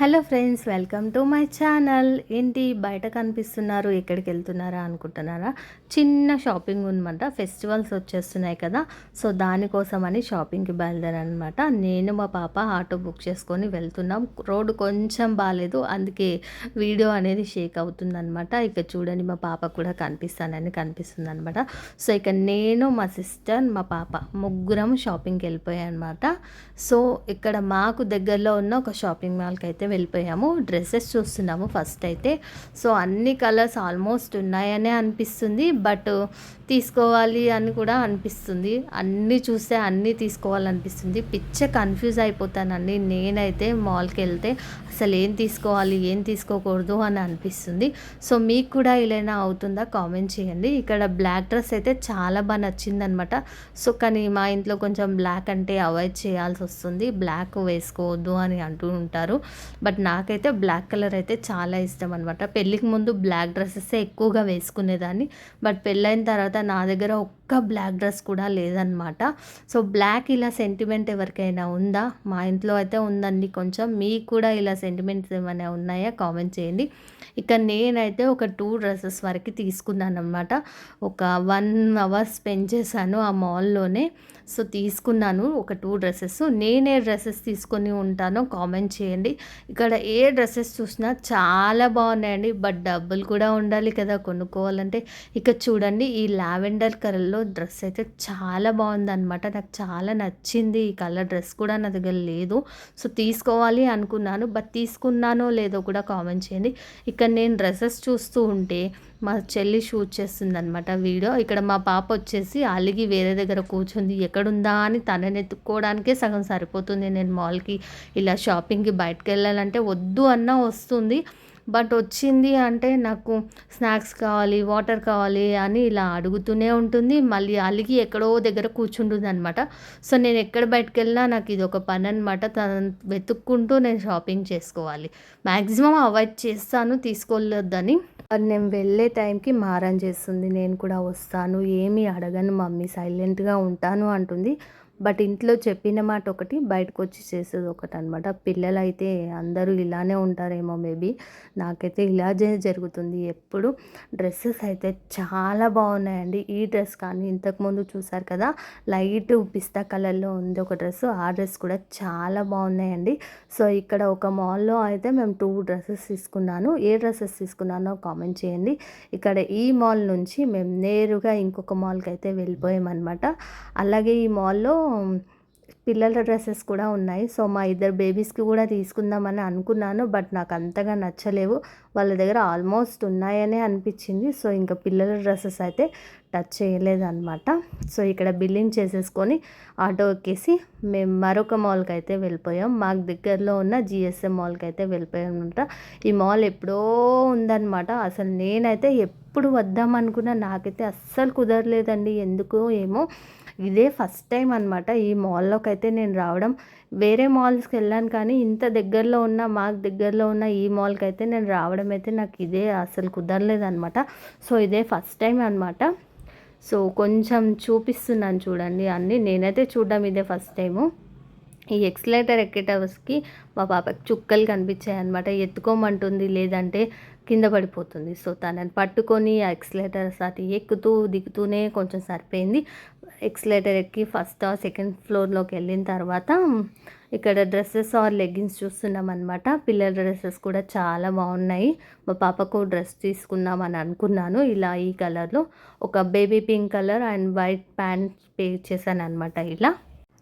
Hello friends welcome to my channel. ఏంటి బయట కనిపిస్తున్నారు ఎక్కడికి వెళ్తున్నారా అనుకుంటున్నారా? చిన్న షాపింగ్ ఉందన్నమాట ఫెస్టివల్స్ వచ్చేస్తున్నాయి కదా. సో దానికోసమని షాపింగ్కి బయలుదేరనమాట నేను మా పాప ఆటో బుక్ చేసుకొని వెళ్తున్నాం. రోడ్డు కొంచెం బాగాలేదు అందుకే వీడియో అనేది షేక్ అవుతుందన్నమాట. ఇక చూడండి మా పాప కూడా కనిపిస్తానని కనిపిస్తుంది అనమాట సో ఇక నేను మా సిస్టర్ మా పాప ముగ్గురం షాపింగ్కి వెళ్ళిపోయాయి అనమాట సో ఇక్కడ మాకు దగ్గరలో ఉన్న ఒక షాపింగ్ మాల్కి అయితే వెళ్ళిపోయాము. డ్రెస్సెస్ చూస్తున్నాము ఫస్ట్ అయితే. సో అన్ని కలర్స్ ఆల్మోస్ట్ ఉన్నాయనే అనిపిస్తుంది. బట్ తీసుకోవాలి అని కూడా అనిపిస్తుంది. అన్నీ చూస్తే అన్నీ తీసుకోవాలనిపిస్తుంది. పిచ్చ కన్ఫ్యూజ్ అయిపోతానండి. నేనైతే మాల్కి వెళ్తే అసలు ఏం తీసుకోవాలి ఏం తీసుకోకూడదు అని అనిపిస్తుంది. సో మీకు కూడా ఇలా అవుతుందా? కామెంట్ చేయండి. ఇక్కడ బ్లాక్ డ్రెస్ అయితే చాలా బాగా నచ్చిందనమాట. సో కానీ మా ఇంట్లో కొంచెం బ్లాక్ అంటే అవాయిడ్ చేయాల్సి వస్తుంది. బ్లాక్ వేసుకోవద్దు అని అంటూ ఉంటారు. బట్ నాకైతే బ్లాక్ కలర్ అయితే చాలా ఇష్టం అనమాట పెళ్ళికి ముందు బ్లాక్ డ్రెస్సెస్ ఎక్కువగా వేసుకునేదాన్ని. బట్ పెళ్ళైన తర్వాత నా దగ్గర ఒక్క బ్లాక్ డ్రెస్ కూడా లేదనమాట సో బ్లాక్ ఇలా సెంటిమెంట్ ఎవరికైనా ఉందా? మా ఇంట్లో అయితే ఉందండి కొంచెం. మీకు కూడా ఇలా సెంటిమెంట్స్ ఏమైనా ఉన్నాయా? కామెంట్ చేయండి. ఇక నేనైతే ఒక టూ డ్రెస్సెస్ వరకు తీసుకున్నాను అనమాట ఒక వన్ అవర్ స్పెండ్ చేశాను ఆ మాల్లోనే సో తీసుకున్నాను ఒక టూ డ్రెస్సెస్ నేనే డ్రెస్సెస్ తీసుకొని ఉంటానో కామెంట్ చేయండి. ఇక్కడ ఏ డ్రెస్సెస్ చూసినా చాలా బాగున్నాయండి. బట్ డబ్బులు కూడా ఉండాలి కదా కొనుక్కోవాలంటే. ఇక చూడండి ఈ లావెండర్ కలర్లో డ్రెస్ అయితే చాలా బాగుందనమాట నాకు చాలా నచ్చింది ఈ కలర్ డ్రెస్ కూడా నా దగ్గర లేదు. సో తీసుకోవాలి అనుకున్నాను. బట్ తీసుకున్నానో లేదో కూడా కామెంట్ చేయండి. ఇక్కడ నేను డ్రెస్సెస్ చూస్తూ ఉంటే మా చెల్లి షూట్ చేస్తుందనమాట వీడియో. ఇక్కడ మా పాప వచ్చేసి అలిగి వేరే దగ్గర కూర్చుంది. ఎక్కడుందా అని తనని ఎత్తుక్కోవడానికే సగం సరిపోతుంది. నేను మాల్కి ఇలా షాపింగ్కి బయటకు వెళ్ళాలంటే వద్దు అన్నా వస్తుంది. బట్ వచ్చింది అంటే నాకు స్నాక్స్ కావాలి వాటర్ కావాలి అని ఇలా అడుగుతూనే ఉంటుంది. మళ్ళీ అలిగి ఎక్కడో దగ్గర కూర్చుంటుంది అనమాట సో నేను ఎక్కడ బయటకు వెళ్ళినా నాకు ఇది ఒక పని అనమాట తను వెతుక్కుంటూ నేను షాపింగ్ చేసుకోవాలి. మ్యాక్సిమం అవాయిడ్ చేస్తాను తీసుకోలేదని. నేను వెళ్ళే టైంకి మారం చేస్తుంది. నేను కూడా వస్తాను ఏమీ అడగను మమ్మీ సైలెంట్గా ఉంటాను అంటుంది. బట్ ఇంట్లో చెప్పిన మాట ఒకటి బయటకు వచ్చి చేసేది ఒకటి అనమాట పిల్లలు అయితే అందరూ ఇలానే ఉంటారేమో మేబీ. నాకైతే ఇలాగే జరుగుతుంది. ఎప్పుడు డ్రెస్సెస్ అయితే చాలా బాగున్నాయండి. ఈ డ్రెస్ కానీ ఇంతకుముందు చూసారు కదా? లైట్ పిస్తా కలర్లో ఉంది ఒక డ్రెస్. ఆ డ్రెస్ కూడా చాలా బాగున్నాయండి. సో ఇక్కడ ఒక మాల్లో అయితే మేము టూ డ్రెస్సెస్ తీసుకున్నాను. ఏ డ్రెస్సెస్ తీసుకున్నానో కామెంట్ చేయండి. ఇక్కడ ఈ మాల్ నుంచి మేము నేరుగా ఇంకొక మాల్కి అయితే వెళ్ళిపోయామన్నమాట. అలాగే ఈ మాల్లో 嗯。పిల్లల డ్రెస్సెస్ కూడా ఉన్నాయి. సో మా ఇద్దరు బేబీస్కి కూడా తీసుకుందామని అనుకున్నాను. బట్ నాకు అంతగా నచ్చలేవు. వాళ్ళ దగ్గర ఆల్మోస్ట్ ఉన్నాయనే అనిపించింది. సో ఇంకా పిల్లల డ్రెస్సెస్ అయితే టచ్ చేయలేదన్నమాట. సో ఇక్కడ బిల్లింగ్ చేసేసుకొని ఆటో ఎక్కేసి మేము మరొక మాల్కి అయితే వెళ్ళిపోయాం. మాకు దగ్గరలో ఉన్న జిఎస్ఎం మాల్కి అయితే వెళ్ళిపోయాం అనమాట ఈ మాల్ ఎప్పుడో ఉందన్నమాట. అసలు నేనైతే ఎప్పుడు వద్దాం అనుకున్నా నాకైతే అస్సలు కుదరలేదండి. ఎందుకో ఏమో ఇదే ఫస్ట్ టైం అనమాట ఈ మాల్లోకి అయితే నేను రావడం. వేరే మాల్స్కి వెళ్ళాను కానీ ఇంత దగ్గరలో ఉన్న మాకు దగ్గరలో ఉన్న ఈ మాల్కి అయితే నేను రావడం అయితే నాకు ఇదే అసలు కుదరలేదనమాట సో ఇదే ఫస్ట్ టైం అనమాట సో కొంచెం చూపిస్తున్నాను చూడండి అన్నీ. నేనైతే చూడడం ఇదే ఫస్ట్ టైము. ఈ ఎక్స్లేటర్ ఎక్కేటవర్స్కి మా పాపకి చుక్కలు కనిపించాయి అనమాట ఎత్తుకోమంటుంది లేదంటే కింద పడిపోతుంది. సో తనని పట్టుకొని ఆ ఎక్స్లేటర్స్ అది ఎక్కుతూ దిగుతూనే కొంచెం సరిపోయింది. ఎక్స్లేటర్ ఎక్కి ఫస్ట్ సెకండ్ ఫ్లోర్లోకి వెళ్ళిన తర్వాత ఇక్కడ డ్రెస్సెస్ ఆర్ లెగ్గిన్స్ చూస్తున్నాం అనమాట పిల్లల డ్రెస్సెస్ కూడా చాలా బాగున్నాయి. మా పాపకు డ్రెస్ తీసుకుందామని అనుకున్నాను. ఇలా ఈ కలర్లో ఒక baby pink colour and white pant pay చేశాను అనమాట ఇలా.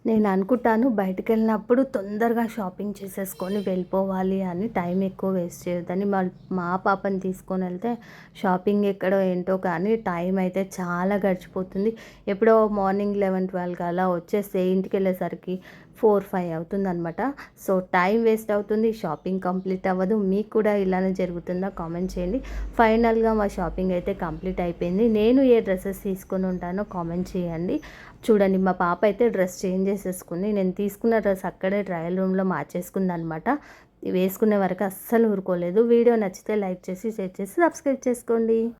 నేను అనుకుంటాను బయటకు వెళ్ళినప్పుడు తొందరగా షాపింగ్ చేసేసుకొని వెళ్ళిపోవాలి అని టైం ఎక్కువ వేస్ట్ చేయొద్దని. మా మా పాపని తీసుకొని వెళ్తే షాపింగ్ ఎక్కడో ఏంటో కానీ టైం అయితే చాలా గడిచిపోతుంది. ఎప్పుడో మార్నింగ్ లెవెన్ ట్వెల్వ్కి అలా వచ్చేస్తే ఇంటికి వెళ్ళేసరికి ఫోర్ ఫైవ్ అవుతుంది అనమాట సో టైం వేస్ట్ అవుతుంది షాపింగ్ కంప్లీట్ అవ్వదు. మీకు కూడా ఇలానే జరుగుతుందా? కామెంట్ చేయండి. ఫైనల్గా మా షాపింగ్ అయితే కంప్లీట్ అయిపోయింది. నేను ఏ డ్రెస్సెస్ తీసుకొని ఉంటానో కామెంట్ చేయండి. చూడండి మా పాప అయితే డ్రెస్ చేంజ్ చేసేసుకుంది. నేను తీసుకున్న డ్రెస్ అక్కడే ట్రయల్ రూమ్లో మార్చేసుకుంది అనమాట వేసుకునే వరకు అస్సలు ఊరుకోలేదు. వీడియో నచ్చితే లైక్ చేసి షేర్ చేసి సబ్స్క్రైబ్ చేసుకోండి.